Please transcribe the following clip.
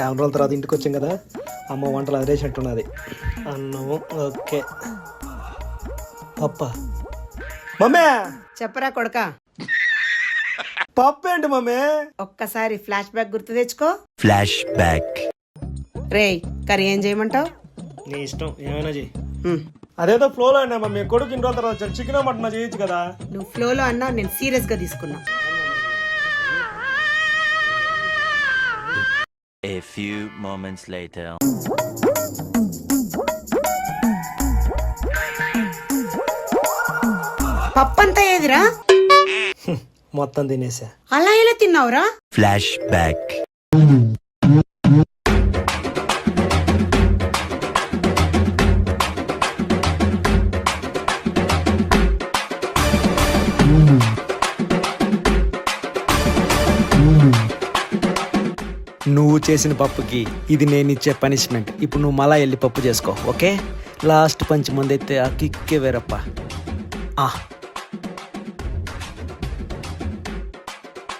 చాలా రోజుల తర్వాత ఇంటికి వచ్చాం కదా. అమ్మ వంటలు అదిరేసినట్టున్నది. అన్నం ఓకే. పప్ప. మమ్మీ! చెప్పరా కొడక. పప్పు ఏంటి మమ్మీ? ఒక్కసారి ఫ్లాష్ బ్యాక్ గుర్తు తెచ్చుకో. Flash back. రేయ్ కర్రీ ఏం చేయమంటావు? నీ ఇష్టం ఏమైనా చెయ్యి అదేదో ఫ్లోలో అయినా మమ్మీ కొడుకు ఇన్ని రోజుల తర్వాత చికెన్ మటన్ చేయొచ్చు కదా. నువ్వు ఫ్లోలో అన్నా నేను సీరియస్గా తీసుకున్నా. A few moments later. పప్పంతా ఏదిరా? మొత్తం తినేసా. అలా ఎలా తిన్నావురా? Flash నువ్వు చేసిన పప్పుకి ఇది నేను ఇచ్చే పనిష్మెంట్ ఇప్పుడు నువ్వు మళ్ళా వెళ్ళి పప్పు చేసుకో ఓకే? లాస్ట్ పంచి ముందైతే ఆ కిక్కే వేరప్ప. ఆ.